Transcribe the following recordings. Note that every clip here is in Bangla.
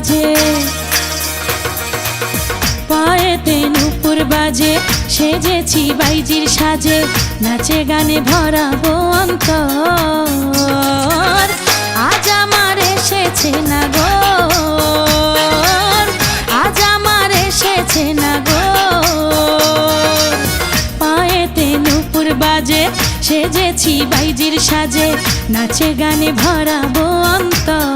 বাজে। পায়েতে নুপুর বাজে। সেজেছি বাইজির সাজে। নাচে গানে ভরাবো অন্তর। আজ আমার এসেছে না গো আজ আমার এসেছে না গো পায়েতে নুপুর বাজে। সেজেছি বাইজির সাজে। নাচে গানে ভরাবো অন্তর।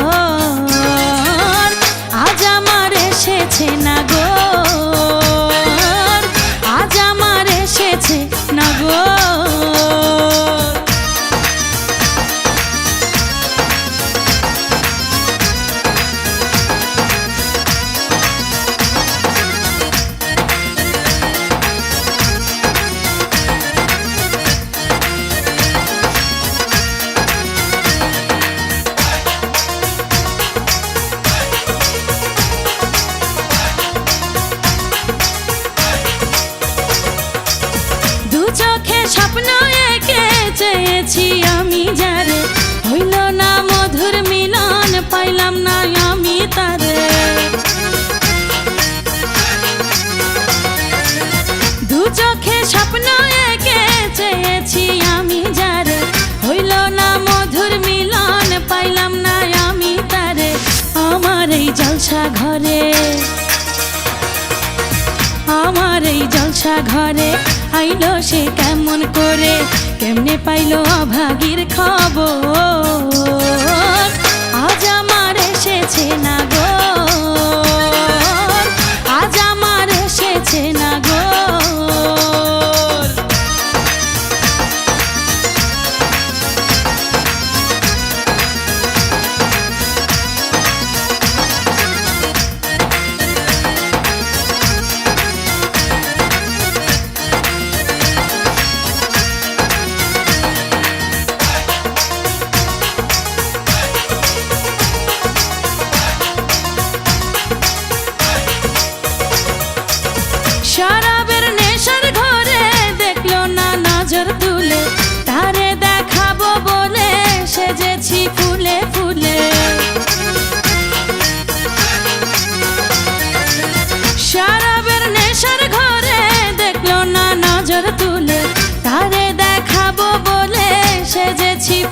স্বপ্ন এঁকে চেয়েছি আমি যারে? হইল না মধুর মিলন, পাইলাম না আমি তারে। দু চোখে স্বপ্ন এঁকে চেয়েছি আমি যারে? হইল না মধুর মিলন, পাইলাম না আমি তারে। আমার এই জলসা ঘরে, আমার এই জলসা ঘরে আইলো সে কেমন করে? কেমনে পাইলো অভাগীর খবর? আজ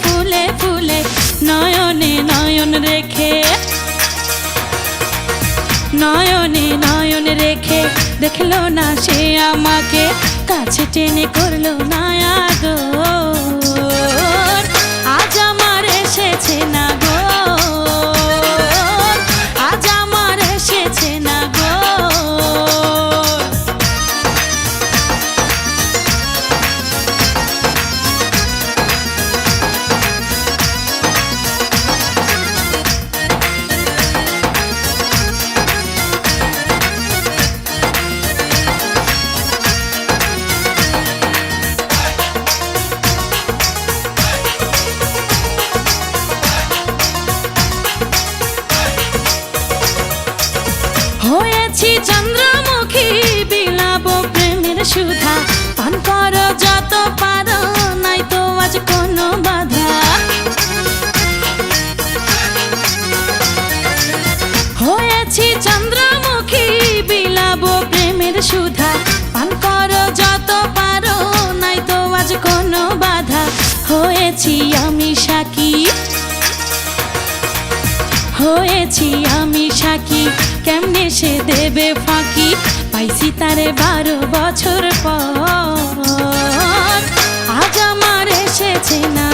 ফুলে ফুলে নয়নে নয়ন রেখে, নয়নে নয়ন রেখে দেখল না সে আমাকে, কাছে টেনে করল না আদর চন্দ্রমুখী বিলাব প্রেমের সুধা। পান করো যত পারো নাই তো আজ কোনো বাধা। হয়েছি চন্দ্রমুখী বিলাব প্রেমের সুধা। পান করো যত পারো নাই তো আজ কোনো বাধা। হয়েছি আমি সাকি হয়েছি আমি সাকি। কেমনে সে দেবে ফাঁকি? পাইছি তারে বারো বছর পর। আজ আমার এসেছে না